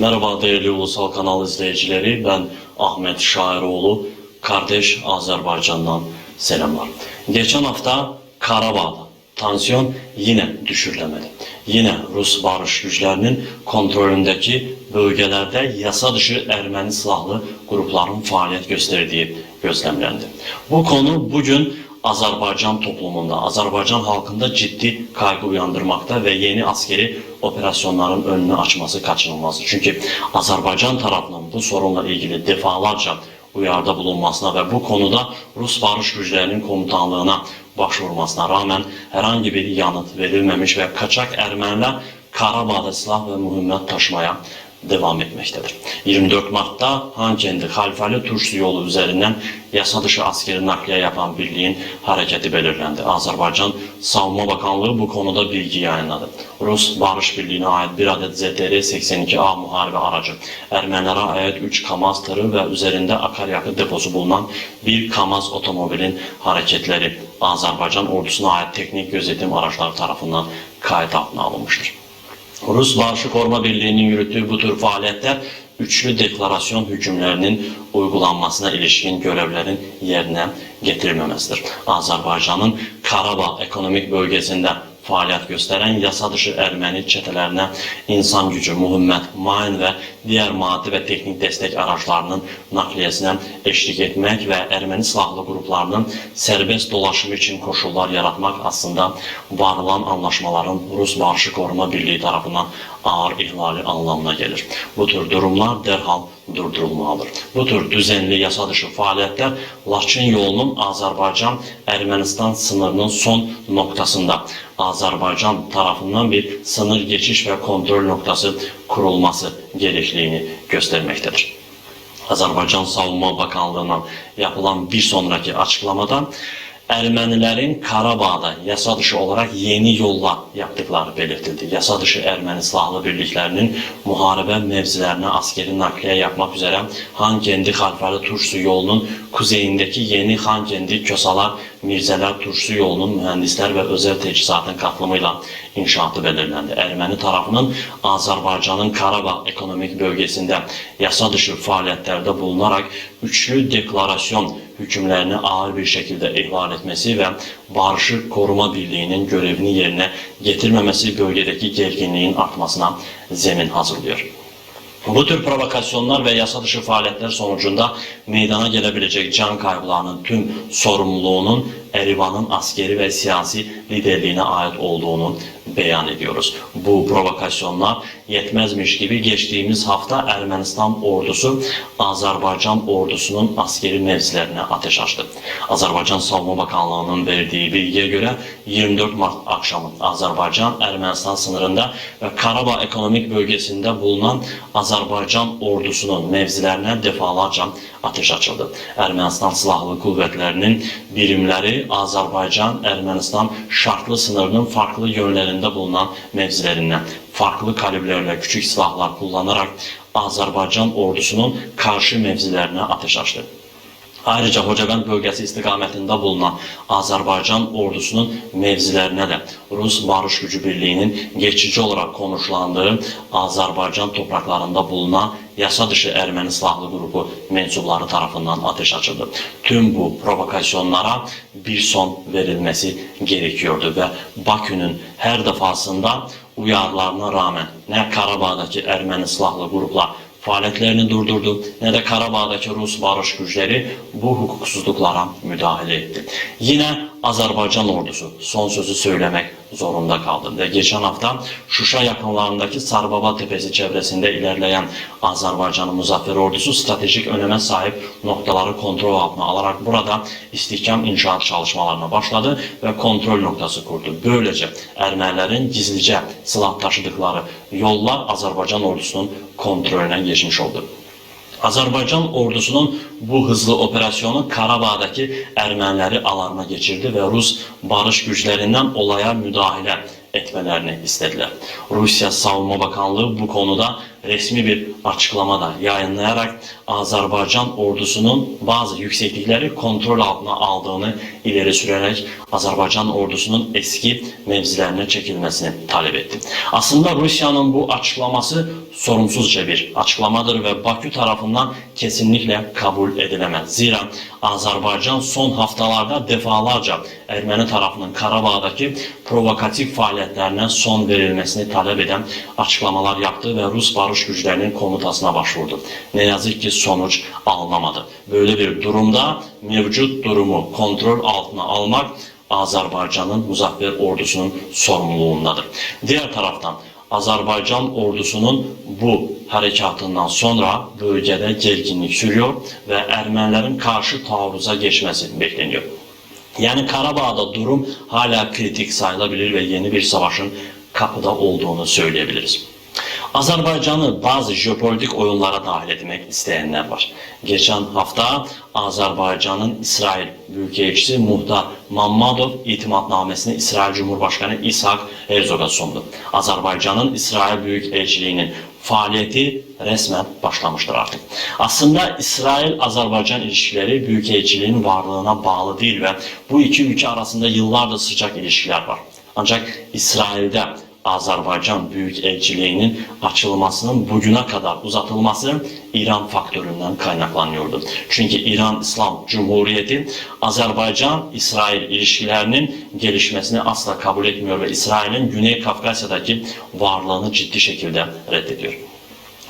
Merhaba değerli Ulusal Kanal izleyicileri. Ben Ahmet Şairoğlu. Kardeş Azerbaycan'dan selamlar. Geçen hafta Karabağ'da tansiyon yine düşürülemedi. Yine Rus barış güçlerinin kontrolündeki bölgelerde yasa dışı Ermeni silahlı grupların faaliyet gösterdiği gözlemlendi. Bu konu bugün Azerbaycan toplumunda, Azerbaycan halkında ciddi kaygı uyandırmakta ve yeni askeri operasyonların önünü açması kaçınılmaz. Çünkü Azerbaycan tarafının bu sorunla ilgili defalarca uyarıda bulunmasına ve bu konuda Rus barış güçlerinin komutanlığına başvurmasına rağmen herhangi bir yanıt verilmemiş ve kaçak Ermeniler Karabağ'da silah ve mühimmat taşımaya devam etmektedir. 24 Mart'ta Hankendi Halifeli Turşu yolu üzerinden yasa dışı askeri nakliye yapan birliğin hareketi belirlendi. Azerbaycan Savunma Bakanlığı bu konuda bilgi yayınladı. Rus Barış Birliği'ne ait bir adet ZTR-82A muharebe aracı, Ermenilere ait 3 KAMAZ tırı ve üzerinde akaryakıt deposu bulunan bir KAMAZ otomobilin hareketleri Azerbaycan ordusuna ait teknik gözetim araçları tarafından kayıt altına alınmıştır. Rus Barışı Koruma Birliği'nin yürüttüğü bu tür faaliyetler üçlü deklarasyon hükümlerinin uygulanmasına ilişkin görevlerin yerine getirilmemesidir. Azerbaycan'ın Karabağ ekonomik bölgesinde faaliyet gösteren yasa dışı Ermeni çetelerine insan gücü, mühimmet, main ve diğer maddi ve teknik destek araçlarının nakliyesine eşlik etmek ve Ermeni silahlı gruplarının serbest dolaşımı için koşullar yaratmak aslında varılan anlaşmaların Rus Barışı Koruma Birliği tarafından ağır ihlali anlamına gelir. Bu tür durumlar derhal durdurulmalıdır. Bu tür düzenli yasa dışı faaliyetler Laçın yolunun Azerbaycan-Ermənistan sınırının son noktasında Azerbaycan tarafından bir sınır geçiş ve kontrol noktası kurulması gerekliliğini göstermektedir. Azerbaycan Savunma Bakanlığı'na yapılan bir sonraki açıklamada Ermenilerin Karabağ'da yasa dışı olarak yeni yollar yaptıkları belirtildi. Yasa dışı Ermeni silahlı birliklerinin muharebe mevzilerine askeri nakliye yapmak üzere Hankendi Halifeli Turşu yolunun kuzeyindeki yeni Hankendi Kösalar Mirzeler Turşu yolunun mühendisler ve özel teçhizatın katılımıyla inşaatı belirlendi. Ermeni tarafının Azerbaycan'ın Karabağ ekonomik bölgesinde yasa dışı faaliyetlerde bulunarak üçlü deklarasyon hükümlerini ağır bir şekilde ihlal etmesi ve Barışı Koruma Birliği'nin görevini yerine getirmemesi bölgedeki gerginliğin artmasına zemin hazırlıyor. Bu tür provokasyonlar ve yasa dışı faaliyetler sonucunda meydana gelebilecek can kayblarının tüm sorumluluğunun Erivan'ın askeri ve siyasi liderliğine ait olduğunu beyan ediyoruz. Bu provokasyonlar yetmezmiş gibi geçtiğimiz hafta Ermenistan ordusu Azerbaycan ordusunun askeri mevzilerine ateş açtı. Azerbaycan Savunma Bakanlığı'nın verdiği bilgiye göre 24 Mart akşamı Azerbaycan Ermenistan sınırında ve Karabağ ekonomik bölgesinde bulunan Azerbaycan ordusunun mevzilerine defalarca ateş açıldı. Ermenistan Silahlı Kuvvetlerinin birimleri Azerbaycan Ermenistan şartlı sınırının farklı yönlerinde bulunan mevzilerinden farklı kalibrlerle küçük silahlar kullanarak Azerbaycan ordusunun karşı mevzilerine ateş açtı. Ayrıca Hocabend bölgesi istikametinde bulunan Azerbaycan ordusunun mevzilerine de Rus Barış Gücü Birliği'nin geçici olarak konuşlandığı Azerbaycan topraklarında bulunan yasa dışı Ermeni silahlı grubu mensupları tarafından ateş açıldı. Tüm bu provokasyonlara bir son verilmesi gerekiyordu ve Bakü'nün her defasında uyarılarına rağmen ne Karabağ'daki Ermeni silahlı gruplar faaliyetlerini durdurdu ne de Karabağ'daki Rus barış güçleri bu hukuksuzluklara müdahale etti. Yine Azerbaycan ordusu son sözü söylemek zorunda kaldı ve geçen hafta Şuşa yakınlarındaki Sarbaba Tepesi çevresinde ilerleyen Azerbaycan'ın Muzaffer ordusu stratejik öneme sahip noktaları kontrol altına alarak burada istihkam inşaat çalışmalarına başladı ve kontrol noktası kurdu. Böylece Ermenilerin gizlice silah taşıdıkları yollar Azerbaycan ordusunun kontrolüne geçmiş oldu. Azerbaycan ordusunun bu hızlı operasyonu Karabağ'daki Ermenileri alarma geçirdi ve Rus barış güçlerinden olaya müdahale etmelerini istediler. Rusya Savunma Bakanlığı bu konuda resmi bir açıklama da yayınlayarak Azerbaycan ordusunun bazı yükseklikleri kontrol altına aldığını ileri sürerek Azerbaycan ordusunun eski mevzilerine çekilmesini talep etti. Aslında Rusya'nın bu açıklaması sorumsuzca bir açıklamadır ve Bakü tarafından kesinlikle kabul edilemez. Zira Azerbaycan son haftalarda defalarca Ermeni tarafının Karabağ'daki provokatif faaliyetlerine son verilmesini talep eden açıklamalar yaptı ve Rus barış güçlerinin komutasına başvurdu. Ne yazık ki sonuç alınamadı. Böyle bir durumda mevcut durumu kontrol altına almak Azerbaycan'ın Muzaffer ordusunun sorumluluğundadır. Diğer taraftan Azerbaycan ordusunun bu harekatından sonra bölgede gerginlik sürüyor ve Ermenilerin karşı taarruza geçmesi bekleniyor. Yani Karabağ'da durum hala kritik sayılabilir ve yeni bir savaşın kapıda olduğunu söyleyebiliriz. Azerbaycan'ı bazı jeopolitik oyunlara dahil etmek isteyenler var. Geçen hafta Azerbaycan'ın İsrail Büyükelçisi Muhtar Mammadov itimatnamesini İsrail Cumhurbaşkanı İshak Herzog'a sundu. Azerbaycan'ın İsrail Büyükelçiliğinin faaliyeti resmen başlamıştır artık. Aslında İsrail-Azerbaycan ilişkileri Büyükelçiliğin varlığına bağlı değil ve bu iki ülke arasında yıllardır sıcak ilişkiler var. Ancak İsrail'de Azerbaycan Büyükelçiliğinin açılmasının bugüne kadar uzatılması İran faktöründen kaynaklanıyordu. Çünkü İran İslam Cumhuriyeti Azerbaycan-İsrail ilişkilerinin gelişmesini asla kabul etmiyor ve İsrail'in Güney Kafkasya'daki varlığını ciddi şekilde reddediyor.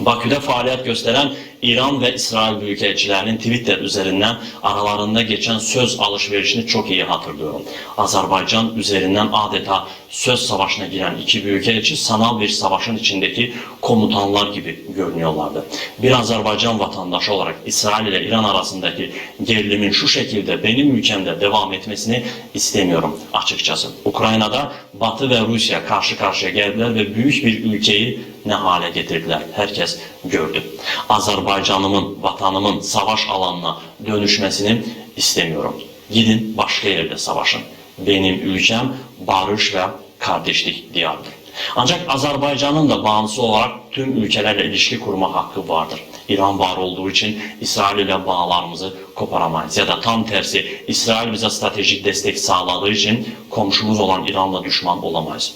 Bakü'de faaliyet gösteren İran ve İsrail büyükelçilerinin Twitter üzerinden aralarında geçen söz alışverişini çok iyi hatırlıyorum. Azerbaycan üzerinden adeta söz savaşına giren iki büyükelçi sanal bir savaşın içindeki komutanlar gibi görünüyorlardı. Bir Azerbaycan vatandaşı olarak İsrail ile İran arasındaki gerilimin şu şekilde benim ülkemde devam etmesini istemiyorum açıkçası. Ukrayna'da Batı ve Rusya karşı karşıya geldiler ve büyük bir ülkeyi ne hale getirdiler herkes gördü. Azerbaycanımın, vatanımın savaş alanına dönüşmesini istemiyorum. Gidin başka yerde savaşın. Benim ülkem barış ve kardeşlik diyardır. Ancak Azerbaycan'ın da bağımsız olarak tüm ülkelerle ilişki kurma hakkı vardır. İran var olduğu için İsrail ile bağlarımızı koparamayız. Ya da tam tersi İsrail bize stratejik destek sağladığı için komşumuz olan İran'la düşman olamayız.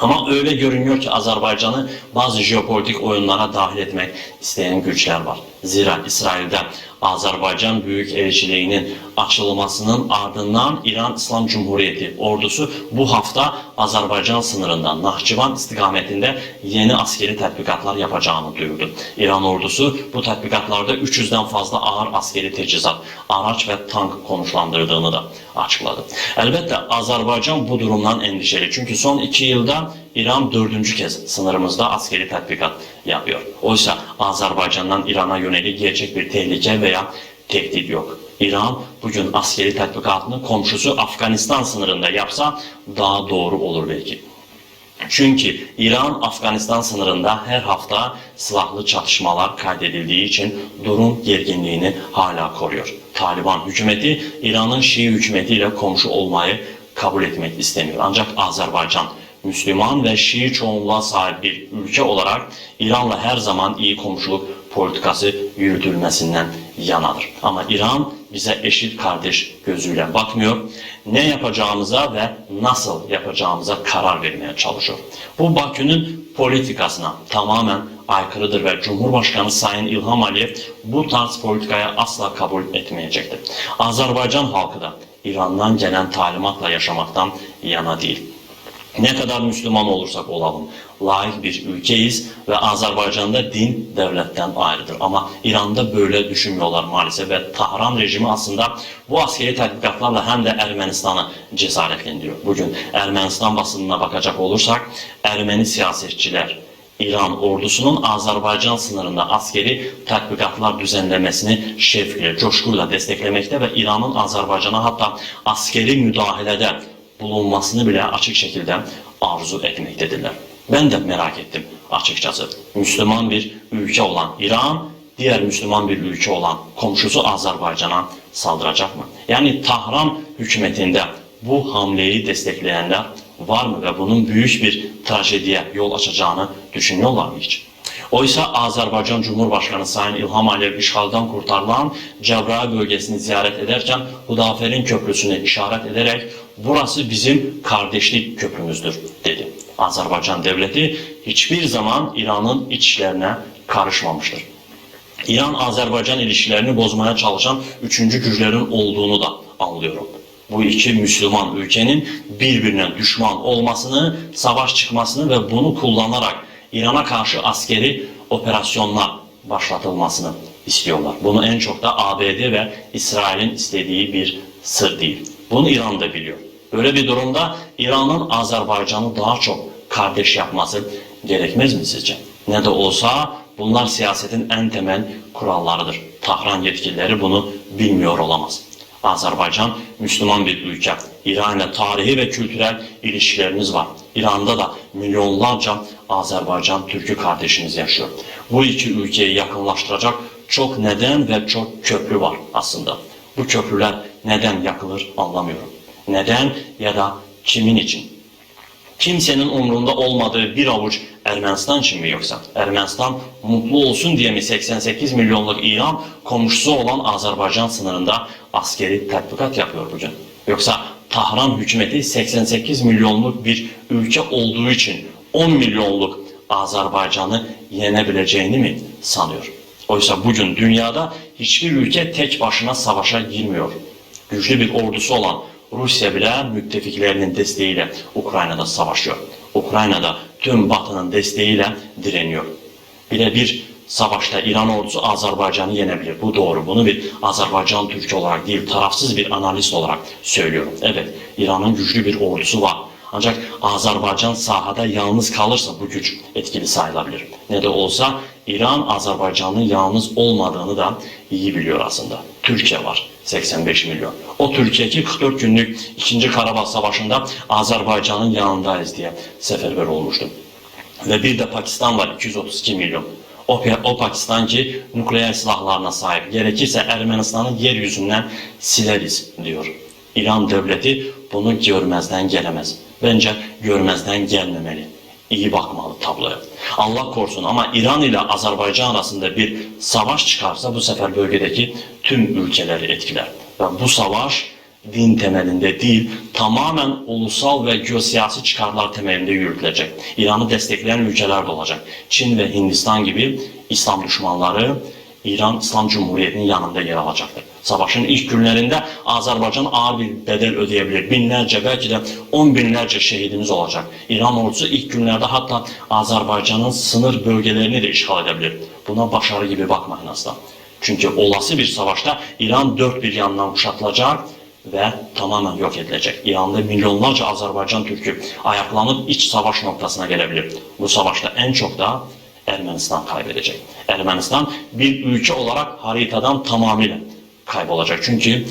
Ama öyle görünüyor ki Azerbaycan'ı bazı jeopolitik oyunlara dahil etmek isteyen güçler var. Zira İsrail'de Azerbaycan Büyükelçiliğinin açılmasının ardından İran İslam Cumhuriyeti ordusu bu hafta Azerbaycan sınırından Nahçıvan istikametinde yeni askeri tatbikatlar yapacağını duyurdu. İran ordusu bu tatbikatlarda 300'den fazla ağır askeri teçhizat, araç ve tank konuşlandırdığını da açıkladı. Elbette Azerbaycan bu durumdan endişeli. Çünkü son iki yılda İran dördüncü kez sınırımızda askeri tatbikat yapıyor. Oysa Azerbaycan'dan İran'a yönelik gerçek bir tehlike veya tehdit yok. İran bugün askeri tatbikatını komşusu Afganistan sınırında yapsa daha doğru olur belki. Çünkü İran Afganistan sınırında her hafta silahlı çatışmalar kaydedildiği için durum gerginliğini hala koruyor. Taliban hükümeti İran'ın Şii hükümetiyle komşu olmayı kabul etmek istemiyor. Ancak Azerbaycan Müslüman ve Şii çoğunluğa sahip bir ülke olarak İran'la her zaman iyi komşuluk politikası yürütülmesinden yanadır. Ama İran bize eşit kardeş gözüyle bakmıyor. Ne yapacağımıza ve nasıl yapacağımıza karar vermeye çalışıyor. Bu Bakü'nün politikasına tamamen aykırıdır ve Cumhurbaşkanı Sayın İlham Aliyev bu tarz politikaya asla kabul etmeyecektir. Azerbaycan halkı da İran'dan gelen talimatla yaşamaktan yana değil. Ne kadar Müslüman olursak olalım, layık bir ülkeyiz ve Azerbaycan'da din devletten ayrıdır. Ama İran'da böyle düşünmüyorlar maalesef ve Tahran rejimi aslında bu askeri tatbikatlarla hem de Ermenistan'ı cesaretlendiriyor. Bugün Ermenistan basınına bakacak olursak Ermeni siyasetçiler, İran ordusunun Azerbaycan sınırında askeri tatbikatlar düzenlemesini şevkle, coşkuyla desteklemekte ve İran'ın Azerbaycan'a hatta askeri müdahalede bulunmasını bile açık şekilde arzu etmektedirler. Ben de merak ettim açıkçası. Müslüman bir ülke olan İran, diğer Müslüman bir ülke olan komşusu Azerbaycan'a saldıracak mı? Yani Tahran hükümetinde bu hamleyi destekleyenler var mı ve bunun büyük bir trajediye yol açacağını düşünüyorlar mı hiç? Oysa Azərbaycan Cumhurbaşkanı Sayın İlham Aliyev işğaldan kurtarılan Cəbrayıl bölgesini ziyaret ederken Hudaferin Köprüsü'ne işaret ederek burası bizim kardeşlik köprümüzdür dedi. Azərbaycan devleti hiçbir zaman İran'ın iç işlerine karışmamıştır. İran-Azərbaycan ilişkilerini bozmaya çalışan üçüncü güclerin olduğunu da anlıyorum. Bu iki Müslüman ülkenin birbirine düşman olmasını, savaş çıkmasını ve bunu kullanarak İran'a karşı askeri operasyonlar başlatılmasını istiyorlar. Bunu en çok da ABD ve İsrail'in istediği bir sır değil. Bunu İran da biliyor. Böyle bir durumda İran'ın Azerbaycan'ı daha çok kardeş yapması gerekmez mi sizce? Ne de olsa bunlar siyasetin en temel kurallarıdır. Tahran yetkilileri bunu bilmiyor olamaz. Azerbaycan Müslüman bir ülke. İran ile tarihi ve kültürel ilişkilerimiz var. İran'da da milyonlarca Azerbaycan Türk'ü kardeşimiz yaşıyor. Bu iki ülkeyi yakınlaştıracak çok neden ve çok köprü var aslında. Bu köprüler neden yakılır anlamıyorum. Neden ya da kimin için? kimsenin umrunda olmadığı bir avuç Ermənistan için mi yoksa? Ermənistan mutlu olsun diye mi 88 milyonluk İran komşusu olan Azerbaycan sınırında askeri tatbikat yapıyor bugün? Yoksa Tahran hükümeti 88 milyonluk bir ülke olduğu için 10 milyonluk Azerbaycan'ı yenebileceğini mi sanıyor? Oysa bugün dünyada hiçbir ülke tek başına savaşa girmiyor. Güçlü bir ordusu olan Rusya bile müttefiklerinin desteğiyle Ukrayna'da savaşıyor. Ukrayna'da tüm Batı'nın desteğiyle direniyor. Birebir savaşta İran ordusu Azerbaycan'ı yenebilir. Bu doğru. Bunu bir Azerbaycan Türkçe olarak değil, tarafsız bir analist olarak söylüyorum. Evet, İran'ın güçlü bir ordusu var. Ancak Azerbaycan sahada yalnız kalırsa bu güç etkili sayılabilir. Ne de olsa İran Azerbaycan'ın yalnız olmadığını da iyi biliyor aslında. Türkiye var 85 milyon. O Türkiye ki 44 günlük 2. Karabağ Savaşı'nda Azerbaycan'ın yanındayız diye seferber olmuştu. Ve bir de Pakistan var 232 milyon. O, o Pakistan ki nükleer silahlarına sahip. Gerekirse Ermenistan'ı yeryüzünden sileriz diyor. İran devleti bunu görmezden gelemez. Bence görmezden gelmemeli. İyi bakmalı tabloya. Allah korusun ama İran ile Azerbaycan arasında bir savaş çıkarsa bu sefer bölgedeki tüm ülkeleri etkiler. Ve bu savaş din temelinde değil, tamamen ulusal ve geosiyasi çıkarlar temelinde yürütülecek. İran'ı destekleyen ülkeler de olacak. Çin ve Hindistan gibi İslam düşmanları İran İslam Cumhuriyeti'nin yanında yer alacaktır. Savaşın ilk günlerinde Azerbaycan ağır bir bedel ödeyebilir. Binlerce belki de on binlerce şehidimiz olacak. İran ordusu ilk günlerde hatta Azerbaycan'ın sınır bölgelerini de işgal edebilir. Buna başarı gibi bakmayın asla. Çünkü olası bir savaşta İran dört bir yandan kuşatılacak ve tamamen yok edilecek. İran'da milyonlarca Azerbaycan Türk'ü ayaklanıp iç savaş noktasına gelebilir. Bu savaşta en çok da Ermenistan kaybedecek. Ermenistan bir ülke olarak haritadan tamamıyla kaybolacak. Çünkü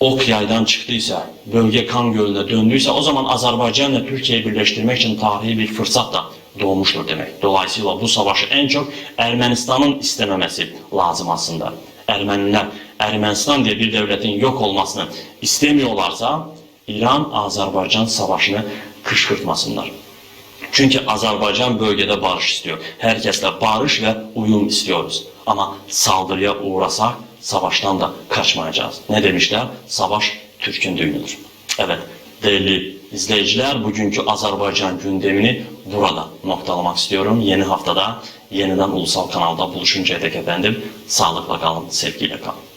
ok yaydan çıktıysa, bölge kan gölüne döndüyse o zaman Azerbaycan ile Türkiye'yi birleştirmek için tarihi bir fırsat da doğmuştur demek. Dolayısıyla bu savaşı en çok Ermenistan'ın istememesi lazım aslında. Ermeniler Ermenistan diye bir devletin yok olmasını istemiyorlarsa İran-Azerbaycan savaşını kışkırtmasınlar. Çünkü Azerbaycan bölgede barış istiyor. Herkesle barış ve uyum istiyoruz. Ama saldırıya uğrasak savaştan da kaçmayacağız. Ne demişler? Savaş Türk'ün düğünüdür. Evet değerli izleyiciler bugünkü Azerbaycan gündemini burada noktalamak istiyorum. Yeni haftada yeniden ulusal kanalda buluşuncaya dek efendim sağlıkla kalın, sevgiyle kalın.